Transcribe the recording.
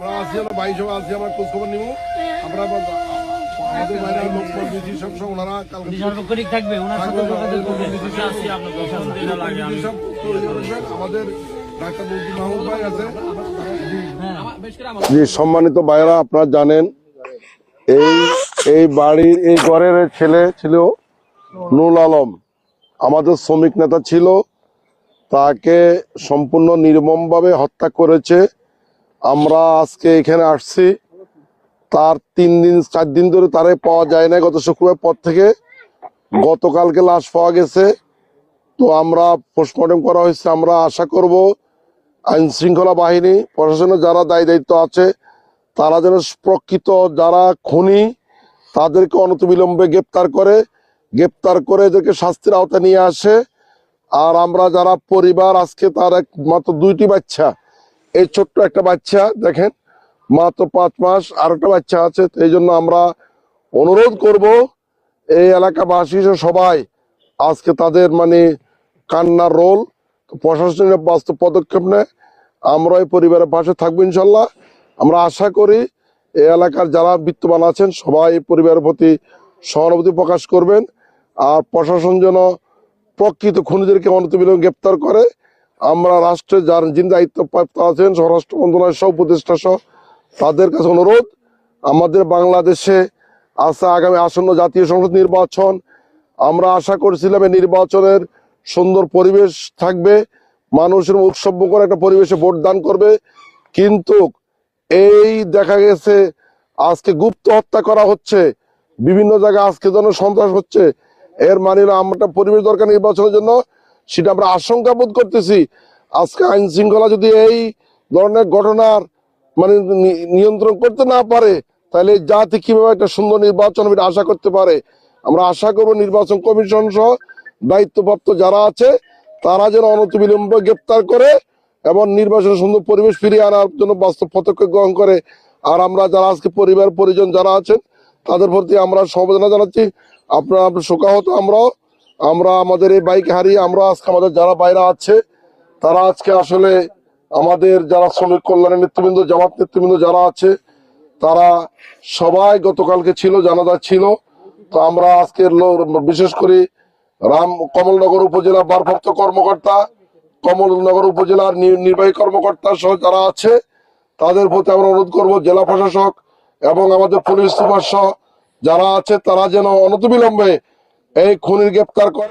আমরা আছি আমরা বাইশ জন আছি আমরা খোঁজ খবর নিব আমরা আমাদের বাইরে লোক বিধি সব সব ওনারা কালকে থাকবে? ওনার সাথে যোগাযোগ করবেন সব আমাদের ডাক্তার মুফতি মাহমুদ ভাই আছে। জি সম্মানিত ভাইরা আপনারা জানেন এই এই বাড়ির এই ঘরের ছেলে ছিল নুল আলম। আমাদের শ্রমিক নেতা ছিল তাকে সম্পূর্ণ নির্মমভাবে হত্যা করেছে। আমরা আজকে এখানে আসছি। তার তিন দিন, চার দিন ধরে তারে পাওয়া যায় না গত শুক্রবার পর থেকে। গতকালকে লাশ পাওয়া গেছে। তো আমরা পোস্টমর্টম করা হয়েছে। আমরা আশা করব আইন শৃঙ্খলা বাহিনী প্রশাসনের যারা দায়ী দায়িত্ব আছে, তারা যেন প্রকৃত যারা খুনি, তাদেরকে অনতিবিলম্বে গ্রেপ্তার করে গ্রেপ্তার করে এদেরকে শাস্তির আওতায় নিয়ে আসে। আর আমরা যারা পরিবার, আজকে তার একমাত্র দুইটি বাচ্চা এই ছোট্ট একটা বাচ্চা, দেখেন, মাত্র পাঁচ মাস আর একটা বাচ্চা আছে এই জন্য আমরা অনুরোধ করব এই এলাকাবাসী সবাই আজকে তাদের মানে কান্নার রোল প্রশাসনের বাস্তব পদক্ষেপ নেয়। আমরা এই পরিবারের পাশে থাকব ইনশাল্লাহ। আমরা আশা করি এই এলাকার যারা বিত্তবান আছেন, সবাই এই পরিবারের প্রতি সহানুভূতি প্রকাশ করবেন। আর প্রশাসন যেন প্রকৃত খুনিদেরকে অনতিবিলম্বে গ্রেপ্তার করে আমরা রাষ্ট্রে যার যিনি দায়িত্বপ্রাপ্ত আছেন, স্বরাষ্ট্র মন্ত্রণালয়ের সব উপদেষ্টা সহ, তাদের কাছে অনুরোধ, আমাদের বাংলাদেশে আছে আগামী আসন্ন জাতীয় সংসদ নির্বাচন। আমরা আশা করছিলাম এই নির্বাচনের সুন্দর পরিবেশ থাকবে, মানুষের উৎসবমুখর একটা পরিবেশে ভোট দান করবে। কিন্তু এই দেখা গেছে, আজকে গুপ্ত হত্যা করা হচ্ছে, বিভিন্ন জায়গায় আজকে যেন সন্ত্রাস হচ্ছে, এর মানে আমরা পরিবেশ দরকার নির্বাচনের জন্য। সেটা আমরা আশঙ্কা বোধ করতেছি। আজকে আইন শৃঙ্খলা যদি এই ধরনের ঘটনার মানে নিয়ন্ত্রণ করতে না পারে, তাহলে জাতি কীভাবে একটা সুন্দর নির্বাচন আশা করতে পারে? আমরা আশা করব নির্বাচন কমিশন সহ দায়িত্বপ্রাপ্ত যারা আছে, তারা যেন অনতিবিলম্বে গ্রেপ্তার করে এবং নির্বাচনের সুন্দর পরিবেশ ফিরিয়ে আনার জন্য বাস্তব পদক্ষেপ গ্রহণ করে। আর আমরা যারা আজকে পরিবার পরিজন যারা আছেন, তাদের প্রতি আমরা সমবেদনা জানাচ্ছি। আপনার শোকাহত আমরাও। আমরা আমাদের এই বাইক হারিয়ে আমরা আজকে আমাদের যারা বাইরে আছে, তারা আজকে আসলে আমাদের যারা শ্রমিক কল্যাণের নেতৃবৃন্দ, জামাত নেতৃবৃন্দ যারা আছে, তারা সবাই গতকালকে ছিল, জানাজা ছিল। তো আমরা আজকের বিশেষ করে রাম, কমলনগর উপজেলা ভারপ্রাপ্ত কর্মকর্তা, কমলনগর উপজেলার নির্বাহী কর্মকর্তা সহ যারা আছে, তাদের প্রতি আমরা অনুরোধ করব, জেলা প্রশাসক এবং আমাদের পুলিশ সুপার সহ যারা আছে, তারা যেন অনতিবিলম্বে এই খুনির গ্রেপ্তার করে।